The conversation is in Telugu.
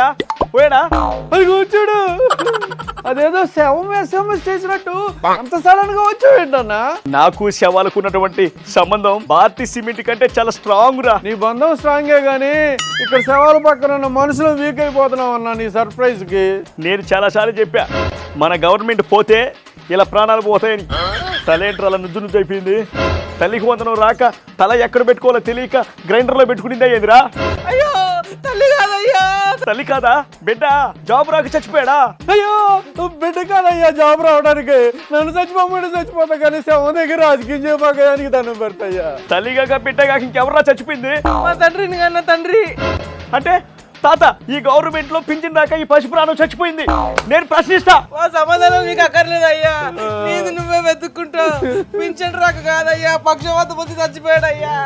పోయా? పోయాడా? అది కూర్చోడు అదేదో శవం ఎస్ఎంఎస్ చేసినట్టు. అంత సడన్గా వచ్చావేంటన్నా నాకు శవాలకు ఉన్నటువంటి సంబంధం భారతీ సిమెంట్ కంటే చాలా స్ట్రాంగ్ రా. నీ బంధం స్ట్రాంగే గానీ ఇక్కడ శవాల పక్కన ఉన్న మనుషులు వీక్ అయిపోతున్నావు అన్న నీ సర్ప్రైజ్కి. నేను చాలాసార్లు చెప్పా మన గవర్నమెంట్ పోతే ఇలా ప్రాణాలు పోతాయని. తలేంటర్ అలా నుజ్జు నుజ్జు అయిపోయింది. తల్లికి వందనం రాక తల ఎక్కడ పెట్టుకోవాలో తెలియక గ్రైండర్లో పెట్టుకునిందా ఏందిరా అయ్యో తల్లి తల్లి కాదా? బిడ్డ జాబ్ రాక చచ్చిపోయాడా? అయ్యో బిడ్డ కాదయ్యా జాబ్ రావడానికి. నన్ను చచ్చిపోమంటే చచ్చిపోతా కానీ శవం దగ్గర రాజకీయం చేయడానికి దండం పెడతాయ్యా. తల్లిగాక బిడ్డగాక ఇంకెవరా చచ్చిపోయింది? మా తండ్రిని కన్నా తండ్రి. అంటే తాత ఈ గవర్నమెంట్లో పింఛన్ దాకా ఈ పసి ప్రాణం చచ్చిపోయింది. నేను ప్రశ్నిస్తా. సమాధానం నీకు అక్కర్లేదు అయ్యా నీది నువ్వే వెతుక్కుంటావు పింఛన్ రాక కాదయ్యా పక్షవాతం వచ్చి చచ్చిపోయాడయ్యా.